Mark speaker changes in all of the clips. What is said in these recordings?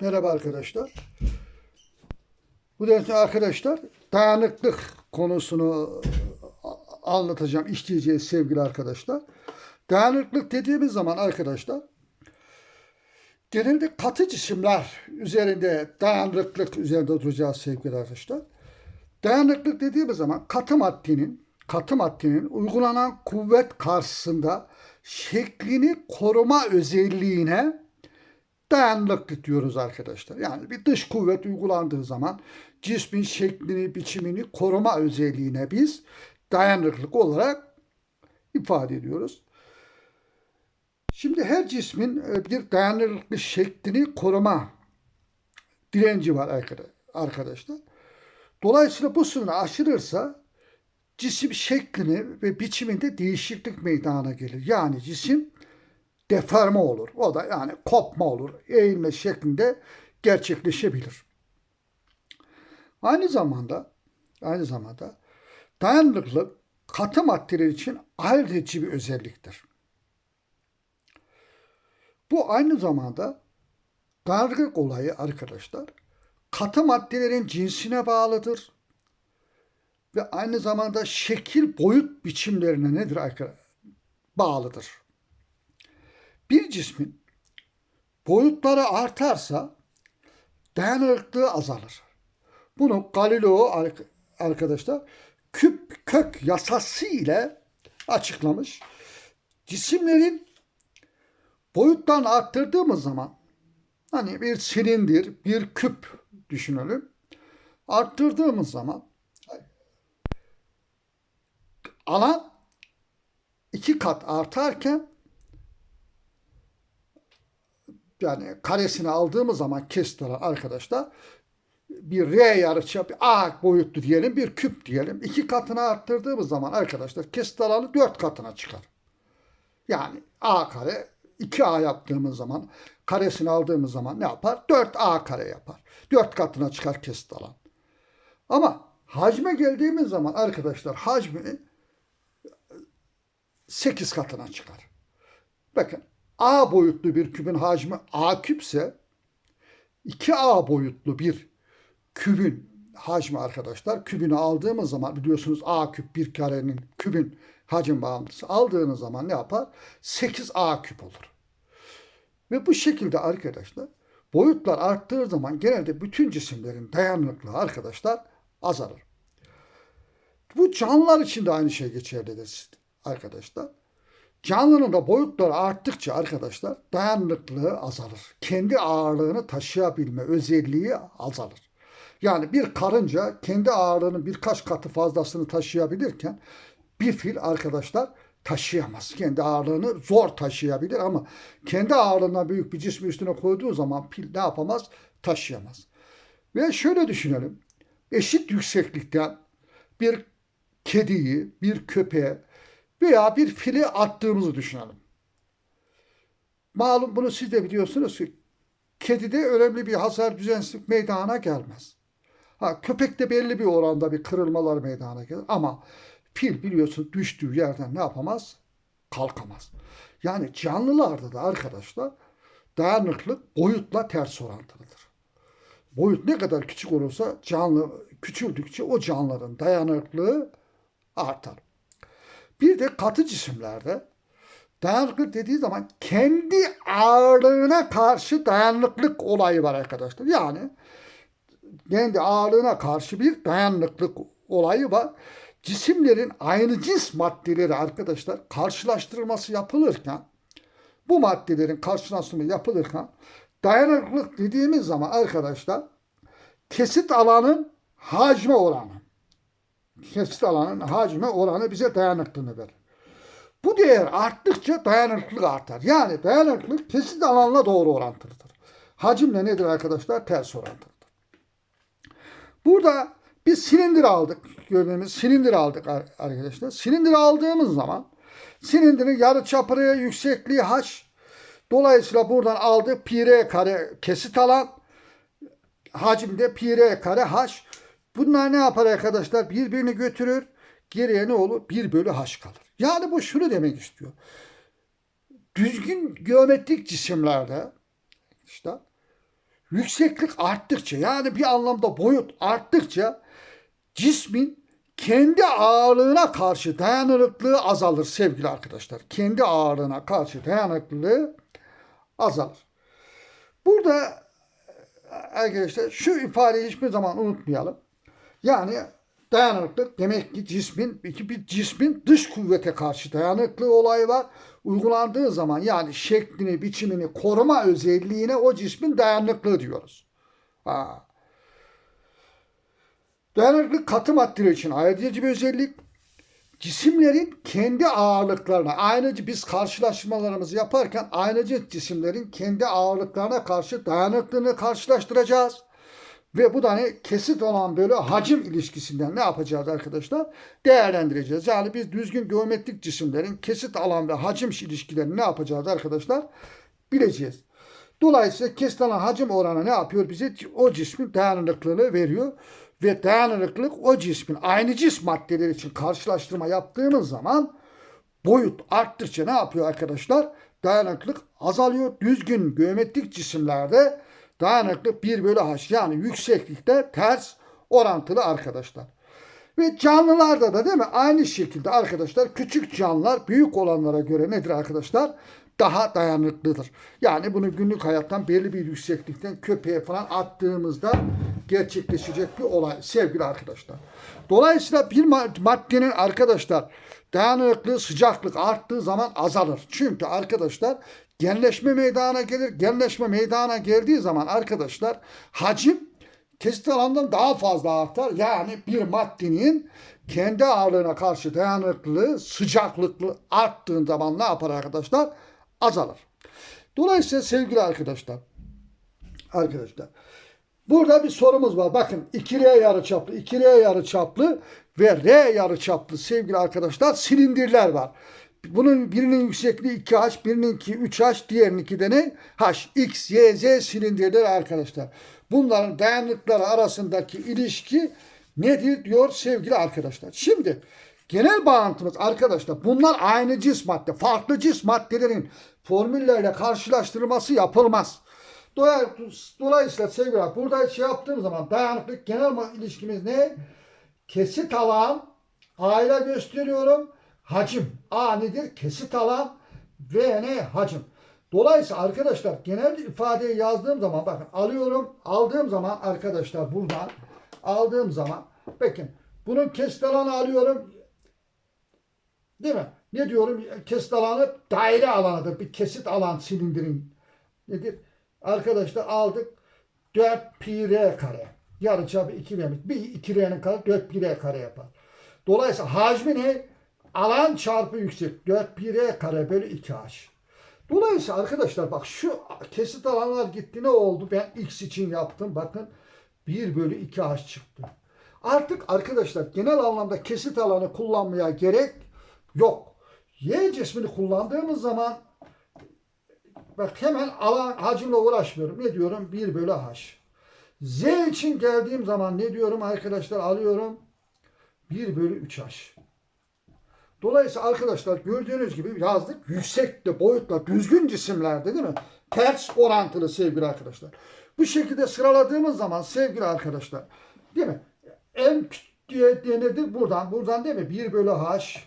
Speaker 1: Merhaba arkadaşlar. Bu derste arkadaşlar dayanıklık konusunu a- anlatacağım, işleyeceğiz sevgili arkadaşlar. Dayanıklık dediğimiz zaman arkadaşlar genelde katı cisimler üzerinde dayanıklık üzerinde oturacağız sevgili arkadaşlar. Dayanıklık dediğimiz zaman katı maddenin katı maddenin uygulanan kuvvet karşısında şeklini koruma özelliğine dayanıklık diyoruz arkadaşlar. Yani bir dış kuvvet uygulandığı zaman cismin şeklini, biçimini koruma özelliğine biz dayanıklık olarak ifade ediyoruz. Şimdi her cismin e, bir dayanıklı şeklini koruma direnci var arkada- arkadaşlar. Dolayısıyla bu sınırı aşırırsa cisim şeklini ve biçiminde değişiklik meydana gelir. Yani cisim deforme olur. O da yani kopma olur. Eğilme şeklinde gerçekleşebilir. Aynı zamanda aynı zamanda dayanıklılık katı maddeler için ayırt bir özelliktir. Bu aynı zamanda dayanıklılık olayı arkadaşlar katı maddelerin cinsine bağlıdır ve aynı zamanda şekil boyut biçimlerine nedir arkadaşlar? Bağlıdır. Bir cismin boyutları artarsa dayanıklılığı azalır. Bunu Galileo ark- arkadaşlar küp kök yasası ile açıklamış. Cisimlerin boyutlarını arttırdığımız zaman hani bir silindir, bir küp düşünelim. Arttırdığımız zaman alan iki kat artarken yani karesini aldığımız zaman kesitler arkadaşlar bir R yarıçap A boyutlu diyelim bir küp diyelim. iki katını arttırdığımız zaman arkadaşlar kesit dört katına çıkar. Yani A kare 2A yaptığımız zaman karesini aldığımız zaman ne yapar? 4A kare yapar. 4 katına çıkar kesit alan. Ama hacme geldiğimiz zaman arkadaşlar hacmi 8 katına çıkar. Bakın A boyutlu bir kübün hacmi A küpse 2A boyutlu bir kübün hacmi arkadaşlar kübünü aldığımız zaman biliyorsunuz A küp bir karenin kübün hacim bağıntısı aldığınız zaman ne yapar? 8A küp olur. Ve bu şekilde arkadaşlar boyutlar arttığı zaman genelde bütün cisimlerin dayanıklılığı arkadaşlar azalır. Bu canlılar için de aynı şey geçerlidir arkadaşlar. Canlının da boyutları arttıkça arkadaşlar dayanıklılığı azalır. Kendi ağırlığını taşıyabilme özelliği azalır. Yani bir karınca kendi ağırlığının birkaç katı fazlasını taşıyabilirken bir fil arkadaşlar taşıyamaz. Kendi ağırlığını zor taşıyabilir ama kendi ağırlığına büyük bir cismi üstüne koyduğu zaman fil ne yapamaz? Taşıyamaz. Ve şöyle düşünelim. Eşit yükseklikten bir kediyi, bir köpeği veya bir fili attığımızı düşünelim. Malum bunu siz de biliyorsunuz ki kedide önemli bir hasar düzensizlik meydana gelmez. Ha, köpekte belli bir oranda bir kırılmalar meydana gelir ama fil biliyorsun düştüğü yerden ne yapamaz? Kalkamaz. Yani canlılarda da arkadaşlar dayanıklık boyutla ters orantılıdır. Boyut ne kadar küçük olursa canlı küçüldükçe o canlıların dayanıklığı artar. Bir de katı cisimlerde dayanıklık dediği zaman kendi ağırlığına karşı dayanıklık olayı var arkadaşlar. Yani kendi ağırlığına karşı bir dayanıklık olayı var. Cisimlerin aynı cins maddeleri arkadaşlar karşılaştırılması yapılırken bu maddelerin karşılaştırması yapılırken dayanıklılık dediğimiz zaman arkadaşlar kesit alanın hacme oranı kesit alanın hacme oranı bize dayanıklılığını verir. Bu değer arttıkça dayanıklılık artar. Yani dayanıklılık kesit alanla doğru orantılıdır. Hacimle nedir arkadaşlar? Ters orantılıdır. Burada biz silindir aldık. Gördüğümüz silindir aldık arkadaşlar. Silindir aldığımız zaman silindirin yarı çapı yüksekliği h. Dolayısıyla buradan aldık pi r kare kesit alan hacimde pi r kare h. Bunlar ne yapar arkadaşlar? Birbirini götürür. Geriye ne olur? 1 bölü h kalır. Yani bu şunu demek istiyor. Düzgün geometrik cisimlerde işte yükseklik arttıkça yani bir anlamda boyut arttıkça cismin kendi ağırlığına karşı dayanıklılığı azalır sevgili arkadaşlar. Kendi ağırlığına karşı dayanıklılığı azalır. Burada e, arkadaşlar şu ifadeyi hiçbir zaman unutmayalım. Yani dayanıklılık demek ki cismin bir, bir cismin dış kuvvete karşı dayanıklığı olayı var. Uygulandığı zaman yani şeklini, biçimini koruma özelliğine o cismin dayanıklığı diyoruz. Ha. Dayanıklılık katı maddeler için ayırt bir özellik. Cisimlerin kendi ağırlıklarına, aynıcı biz karşılaştırmalarımızı yaparken aynıcı cisimlerin kendi ağırlıklarına karşı dayanıklılığını karşılaştıracağız. Ve bu da ne? Kesit olan böyle hacim ilişkisinden ne yapacağız arkadaşlar? Değerlendireceğiz. Yani biz düzgün geometrik cisimlerin kesit alan ve hacim ilişkilerini ne yapacağız arkadaşlar? Bileceğiz. Dolayısıyla kesit alan hacim oranı ne yapıyor? Bize o cismin dayanıklılığını veriyor. Ve dayanıklılık o cismin aynı cis maddeler için karşılaştırma yaptığımız zaman boyut arttıkça ne yapıyor arkadaşlar? Dayanıklılık azalıyor. Düzgün geometrik cisimlerde dayanıklık 1 bölü h yani yükseklikte ters orantılı arkadaşlar. Ve canlılarda da değil mi? Aynı şekilde arkadaşlar küçük canlılar büyük olanlara göre nedir arkadaşlar? Daha dayanıklıdır. Yani bunu günlük hayattan belli bir yükseklikten köpeğe falan attığımızda gerçekleşecek bir olay sevgili arkadaşlar. Dolayısıyla bir maddenin arkadaşlar dayanıklı sıcaklık arttığı zaman azalır. Çünkü arkadaşlar genleşme meydana gelir. Genleşme meydana geldiği zaman arkadaşlar hacim kesit alandan daha fazla artar. Yani bir maddenin kendi ağırlığına karşı dayanıklılığı sıcaklıklı arttığın zaman ne yapar arkadaşlar? Azalır. Dolayısıyla sevgili arkadaşlar arkadaşlar Burada bir sorumuz var. Bakın 2R yarıçaplı, 2R yarıçaplı ve R yarıçaplı sevgili arkadaşlar silindirler var. Bunun birinin yüksekliği 2H, birininki 3H, diğerininki de ne? H, X, Y, Z silindirler arkadaşlar. Bunların dayanıkları arasındaki ilişki nedir diyor sevgili arkadaşlar. Şimdi genel bağıntımız arkadaşlar bunlar aynı cis madde. Farklı cis maddelerin formüllerle karşılaştırılması yapılmaz. Dolayısıyla sevgili burada şey yaptığım zaman dayanıklık genel ilişkimiz ne? Kesit alan A ile gösteriyorum. Hacim. A nedir? Kesit alan V ne? Hacim. Dolayısıyla arkadaşlar genel ifadeyi yazdığım zaman bakın alıyorum. Aldığım zaman arkadaşlar buradan aldığım zaman bakın bunun kesit alanı alıyorum. Değil mi? Ne diyorum? Kesit alanı daire alanıdır. Bir kesit alan silindirin nedir? Arkadaşlar aldık 4 pi r kare. Yarıçapı 2 r'miz. Bir 2 r'nin kare 4 pi r kare yapar. Dolayısıyla hacmi ne? Alan çarpı yüksek. 4 pi r kare bölü 2 h. Dolayısıyla arkadaşlar bak şu kesit alanlar gitti ne oldu? Ben x için yaptım. Bakın 1 bölü 2 h çıktı. Artık arkadaşlar genel anlamda kesit alanı kullanmaya gerek yok. Y cismini kullandığımız zaman Bak hemen alan hacimle uğraşmıyorum. Ne diyorum? 1 bölü h. Z için geldiğim zaman ne diyorum arkadaşlar? Alıyorum. 1 bölü 3h. Dolayısıyla arkadaşlar gördüğünüz gibi yazdık. Yüksekte, boyutla, düzgün cisimlerde değil mi? Ters orantılı sevgili arkadaşlar. Bu şekilde sıraladığımız zaman sevgili arkadaşlar değil mi? En diye nedir? Buradan, buradan değil mi? 1 bölü h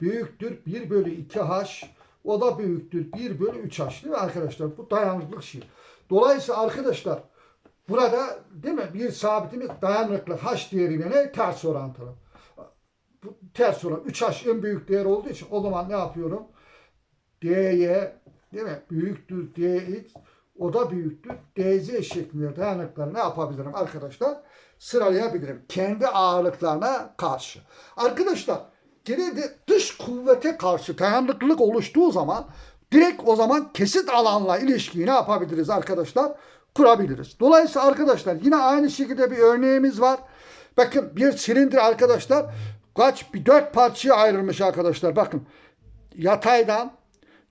Speaker 1: büyüktür 1 bölü 2h o da büyüktür. 1 bölü 3 h değil mi arkadaşlar? Bu dayanıklık şey. Dolayısıyla arkadaşlar burada değil mi bir sabitimiz dayanıklı h değerine ne? Ters orantılı. Bu ters oran. 3 h en büyük değer olduğu için o zaman ne yapıyorum? dy değil mi? Büyüktür dx o da büyüktür. dz şeklinde dayanıkları ne yapabilirim arkadaşlar? Sıralayabilirim. Kendi ağırlıklarına karşı. Arkadaşlar gene de dış kuvvete karşı dayanıklılık oluştuğu zaman direkt o zaman kesit alanla ilişkiyi ne yapabiliriz arkadaşlar? Kurabiliriz. Dolayısıyla arkadaşlar yine aynı şekilde bir örneğimiz var. Bakın bir silindir arkadaşlar kaç bir dört parçaya ayrılmış arkadaşlar. Bakın yataydan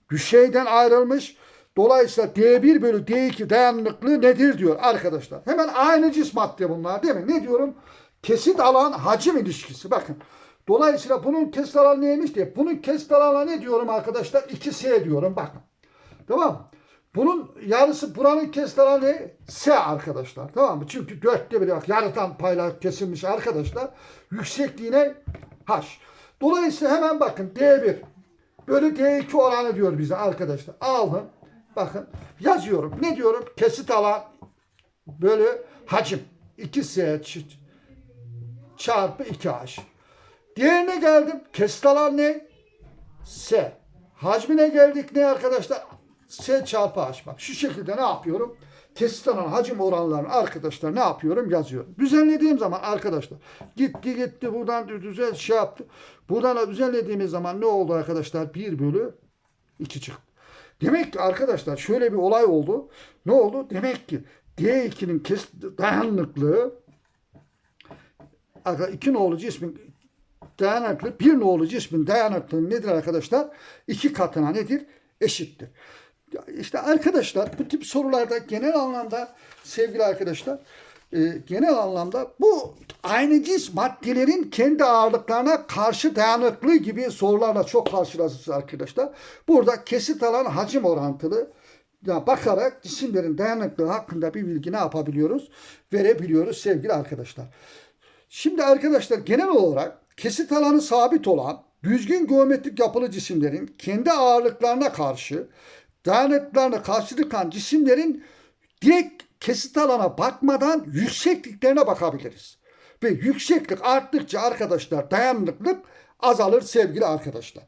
Speaker 1: düşeyden ayrılmış. Dolayısıyla D1 bölü D2 dayanıklılığı nedir diyor arkadaşlar. Hemen aynı cis madde bunlar değil mi? Ne diyorum? Kesit alan hacim ilişkisi. Bakın Dolayısıyla bunun kesit alanı neymiş diye. Bunun kesit alanı ne diyorum arkadaşlar? 2S diyorum bakın. Tamam Bunun yarısı buranın kesilen ne? S arkadaşlar. Tamam mı? Çünkü dörtte bak yarıdan paylar kesilmiş arkadaşlar. Yüksekliğine H. Dolayısıyla hemen bakın D1 bölü D2 oranı diyor bize arkadaşlar. Aldım. Bakın yazıyorum. Ne diyorum? Kesit alan bölü hacim. 2S ç- çarpı 2H. Diğerine geldim. Kesit alan ne? S. Hacmine geldik ne arkadaşlar? S çarpı H. Bak şu şekilde ne yapıyorum? Kesit alan hacim oranlarını arkadaşlar ne yapıyorum? Yazıyorum. Düzenlediğim zaman arkadaşlar gitti gitti buradan düzen şey yaptı. Buradan da düzenlediğimiz zaman ne oldu arkadaşlar? 1 bölü 2 çıktı. Demek ki arkadaşlar şöyle bir olay oldu. Ne oldu? Demek ki D2'nin kes dayanıklığı Arkadaşlar iki nolu cismin dayanıklı bir nolu cismin dayanıklığı nedir arkadaşlar? İki katına nedir? Eşittir. İşte arkadaşlar bu tip sorularda genel anlamda sevgili arkadaşlar e, genel anlamda bu aynı cins maddelerin kendi ağırlıklarına karşı dayanıklı gibi sorularla çok karşılaşırız arkadaşlar. Burada kesit alan hacim orantılı bakarak cisimlerin dayanıklığı hakkında bir bilgi ne yapabiliyoruz? Verebiliyoruz sevgili arkadaşlar. Şimdi arkadaşlar genel olarak kesit alanı sabit olan düzgün geometrik yapılı cisimlerin kendi ağırlıklarına karşı dayanıklarına karşılıkan cisimlerin direkt kesit alana bakmadan yüksekliklerine bakabiliriz. Ve yükseklik arttıkça arkadaşlar dayanıklılık azalır sevgili arkadaşlar.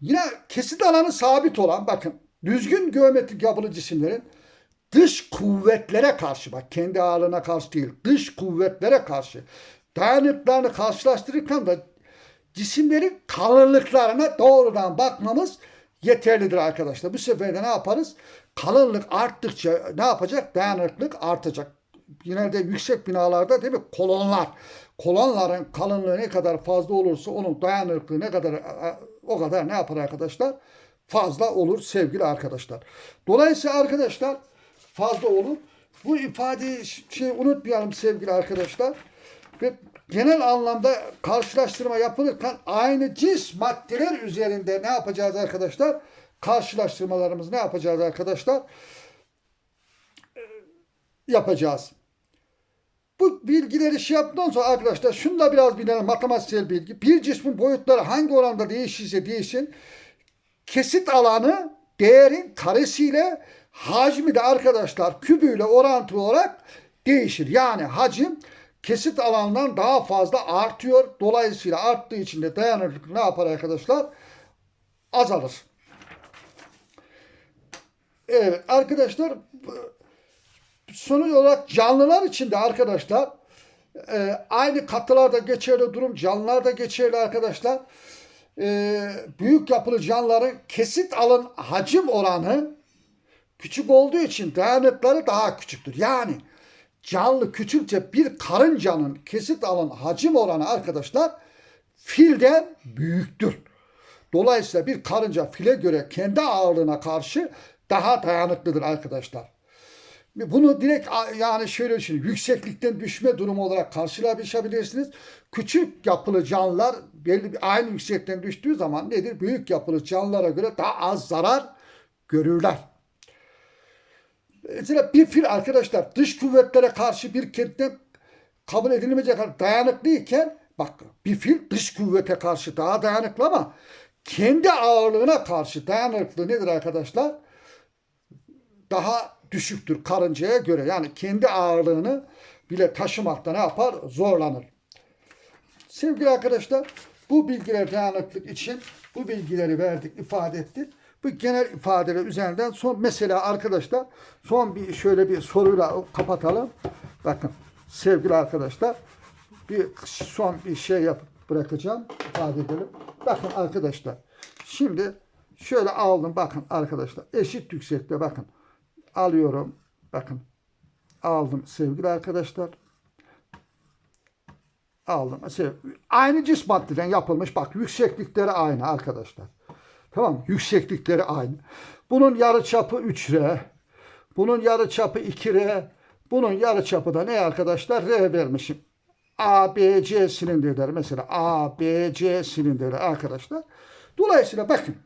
Speaker 1: Yine kesit alanı sabit olan bakın düzgün geometrik yapılı cisimlerin dış kuvvetlere karşı bak kendi ağırlığına karşı değil dış kuvvetlere karşı dayanıklarını karşılaştırırken de cisimlerin kalınlıklarına doğrudan bakmamız yeterlidir arkadaşlar. Bu sefer de ne yaparız? Kalınlık arttıkça ne yapacak? Dayanıklılık artacak. Genelde yüksek binalarda değil mi? Kolonlar. Kolonların kalınlığı ne kadar fazla olursa onun dayanıklılığı ne kadar o kadar ne yapar arkadaşlar? Fazla olur sevgili arkadaşlar. Dolayısıyla arkadaşlar fazla olur. Bu ifadeyi şey unutmayalım sevgili arkadaşlar. Ve genel anlamda karşılaştırma yapılırken aynı cins maddeler üzerinde ne yapacağız arkadaşlar? Karşılaştırmalarımızı ne yapacağız arkadaşlar? Ee, Yapacağız. Bu bilgileri şey yaptıktan sonra arkadaşlar şunu da biraz bilelim matematiksel bilgi. Bir cismin boyutları hangi oranda değişirse değişsin kesit alanı değerin karesiyle hacmi de arkadaşlar kübüyle orantılı olarak değişir. Yani hacim kesit alandan daha fazla artıyor. Dolayısıyla arttığı için de dayanıklılık ne yapar arkadaşlar? Azalır. Evet arkadaşlar sonuç olarak canlılar için de arkadaşlar e, aynı katılarda geçerli durum canlılarda geçerli arkadaşlar. E, büyük yapılı canlıların kesit alın hacim oranı küçük olduğu için dayanıkları daha küçüktür. Yani canlı küçükçe bir karıncanın kesit alın hacim oranı arkadaşlar filden büyüktür. Dolayısıyla bir karınca file göre kendi ağırlığına karşı daha dayanıklıdır arkadaşlar. Bunu direkt yani şöyle düşünün. Yükseklikten düşme durumu olarak karşılaşabilirsiniz. Küçük yapılı canlılar belli bir aynı yükseklikten düştüğü zaman nedir? Büyük yapılı canlılara göre daha az zarar görürler. Mesela bir fil arkadaşlar dış kuvvetlere karşı bir kentten kabul edilmeyecek kadar dayanıklıyken bak bir fil dış kuvvete karşı daha dayanıklı ama kendi ağırlığına karşı dayanıklı nedir arkadaşlar? Daha düşüktür karıncaya göre. Yani kendi ağırlığını bile taşımakta ne yapar? Zorlanır. Sevgili arkadaşlar bu bilgiler dayanıklık için bu bilgileri verdik, ifade ettik. Bu genel ifadeler üzerinden son mesela arkadaşlar son bir şöyle bir soruyla kapatalım. Bakın sevgili arkadaşlar bir son bir şey yapıp bırakacağım. ifade edelim. Bakın arkadaşlar şimdi şöyle aldım bakın arkadaşlar eşit yüksekte bakın alıyorum. Bakın aldım sevgili arkadaşlar. Aldım. Aynı cis maddeden yapılmış. Bak yükseklikleri aynı arkadaşlar. Tamam? Yükseklikleri aynı. Bunun yarı çapı 3R. Bunun yarı çapı 2R. Bunun yarı çapı da ne arkadaşlar? R vermişim. ABC silindirleri mesela ABC silindirleri arkadaşlar. Dolayısıyla bakın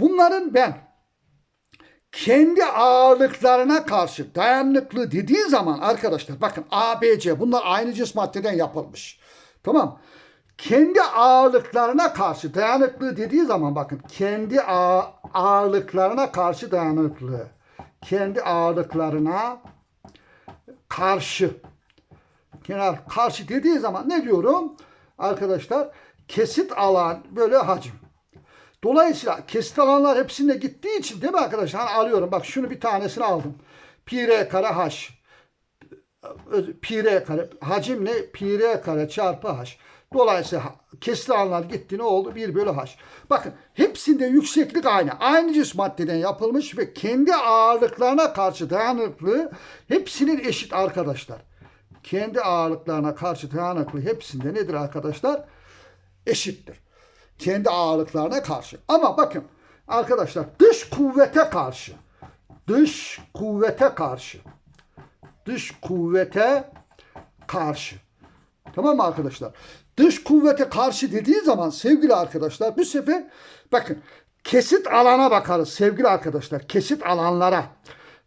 Speaker 1: bunların ben kendi ağırlıklarına karşı dayanıklı dediği zaman arkadaşlar bakın A, B, C bunlar aynı cins maddeden yapılmış. Tamam. Kendi ağırlıklarına karşı dayanıklı dediği zaman bakın kendi ağ- ağırlıklarına karşı dayanıklı. Kendi ağırlıklarına karşı kenar karşı dediği zaman ne diyorum? Arkadaşlar kesit alan böyle hacim. Dolayısıyla kesit alanlar hepsine gittiği için değil mi arkadaşlar? Hani alıyorum bak şunu bir tanesini aldım. Pi r kare h. Pi r kare hacim ne? Pi r kare çarpı h. Dolayısıyla kesit alanlar gitti ne oldu? 1 bölü h. Bakın hepsinde yükseklik aynı. Aynı cins maddeden yapılmış ve kendi ağırlıklarına karşı dayanıklı hepsinin eşit arkadaşlar. Kendi ağırlıklarına karşı dayanıklı hepsinde nedir arkadaşlar? Eşittir kendi ağırlıklarına karşı. Ama bakın arkadaşlar dış kuvvete karşı. Dış kuvvete karşı. Dış kuvvete karşı. Tamam mı arkadaşlar? Dış kuvvete karşı dediği zaman sevgili arkadaşlar bu sefer bakın kesit alana bakarız sevgili arkadaşlar. Kesit alanlara.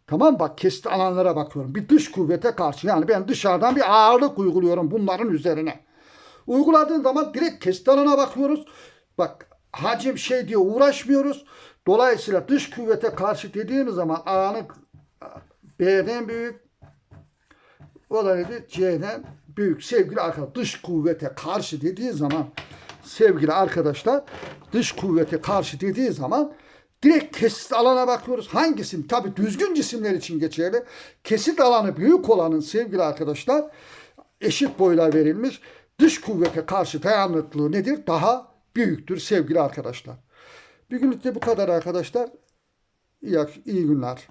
Speaker 1: Tamam bak kesit alanlara bakıyorum. Bir dış kuvvete karşı yani ben dışarıdan bir ağırlık uyguluyorum bunların üzerine. Uyguladığın zaman direkt kesit alanına bakıyoruz. Bak hacim şey diye uğraşmıyoruz. Dolayısıyla dış kuvvete karşı dediğimiz zaman A'nın B'den büyük, o da nedir? C'den büyük. Sevgili arkadaşlar dış kuvvete karşı dediği zaman sevgili arkadaşlar dış kuvvete karşı dediği zaman direkt kesit alana bakıyoruz. Hangisinin? Tabi düzgün cisimler için geçerli. Kesit alanı büyük olanın sevgili arkadaşlar eşit boylar verilmiş. Dış kuvvete karşı dayanıklılığı nedir? Daha büyüktür sevgili arkadaşlar. Bir günlük de bu kadar arkadaşlar. İyi, iyi günler.